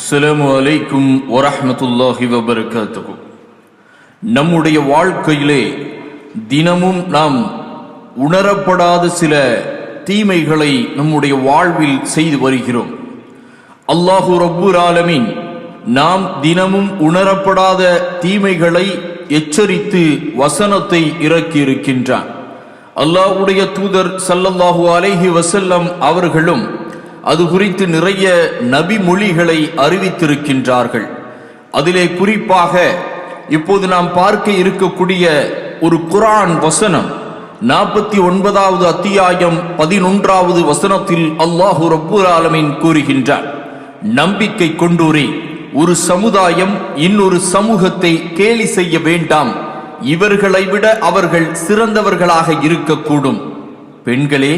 அஸ்லாம் அலைக்கும் வரஹ்மத்துல்லாஹி வபர்காத்துக்கும் நம்முடைய வாழ்க்கையிலே தினமும் நாம் உணரப்படாத சில தீமைகளை நம்முடைய வாழ்வில் செய்து வருகிறோம். அல்லாஹு ரப்பூர் ஆலமின் நாம் தினமும் உணரப்படாத தீமைகளை எச்சரித்து வசனத்தை இறக்கியிருக்கின்றான். அல்லாஹுடைய அல்லாஹ்வுடைய தூதர் சல்லல்லாஹு அலைஹி வசல்லம் அவர்களும் அது குறித்து நிறைய நபி மொழிகளை அறிவித்திருக்கின்றார்கள். அதிலே குறிப்பாக இப்போது நாம் பார்க்க இருக்கக்கூடிய ஒரு குரான் வசனம் நாற்பத்தி ஒன்பதாவது அத்தியாயம் பதினொன்றாவது வசனத்தில் அல்லாஹு ரப்புல் ஆலமின் கூறுகின்றார் நம்பிக்கை கொண்டோரே ஒரு சமுதாயம் இன்னொரு சமூகத்தை கேலி செய்ய வேண்டாம். இவர்களை விட அவர்கள் சிறந்தவர்களாக இருக்கக்கூடும். பெண்களே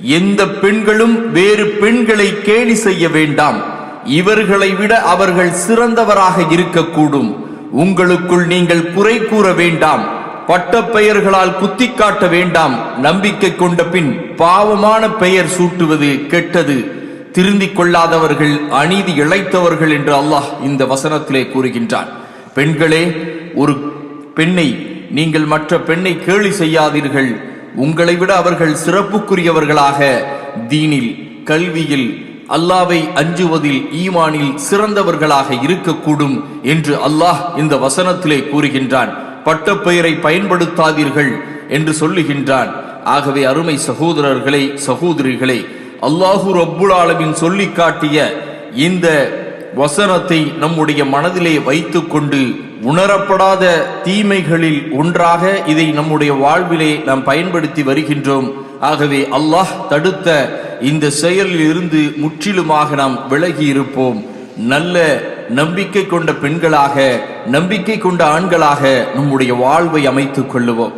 எந்த பெண்களும் வேறு பெண்களை கேலி செய்ய வேண்டாம். இவர்களை விட அவர்கள் சிறந்தவராக இருக்கக்கூடும். உங்களுக்குள் நீங்கள் குறை கூற வேண்டாம். பட்ட பெயர்களால் குத்தி காட்ட வேண்டாம். நம்பிக்கை கொண்ட பின் பாவமான பெயர் சூட்டுவது கெட்டது. திருந்திக் கொள்ளாதவர்கள் அநீதி இழைத்தவர்கள் என்று அல்லாஹ் இந்த வசனத்திலே கூறுகின்றான். பெண்களே ஒரு பெண்ணை நீங்கள் மற்ற பெண்ணை கேலி செய்யாதீர்கள். உங்களை விட அவர்கள் சிறப்புக்குரியவர்களாக தீனில் கல்வியில் அல்லாவை அஞ்சுவதில் ஈமானில் சிறந்தவர்களாக இருக்கக்கூடும் என்று அல்லாஹ் இந்த வசனத்திலே கூறுகின்றான். பட்டப்பெயரை பயன்படுத்தாதீர்கள் என்று சொல்லுகின்றான். ஆகவே அருமை சகோதரர்களே சகோதரிகளே அல்லாஹு ரப்புல் ஆலமின் சொல்லி காட்டிய இந்த வசனத்தை நம்முடைய மனதிலே வைத்துக்கொண்டு உணரப்படாத தீமைகளில் ஒன்றாக இதை நம்முடைய வாழ்விலே நாம் பயன்படுத்தி வருகின்றோம். ஆகவே அல்லாஹ் தடுத்த இந்த செயலில் இருந்து முற்றிலுமாக நாம் விலகி இருப்போம். நல்ல நம்பிக்கை கொண்ட பெண்களாக நம்பிக்கை கொண்ட ஆண்களாக நம்முடைய வாழ்வை அமைத்துக் கொள்ளுவோம்.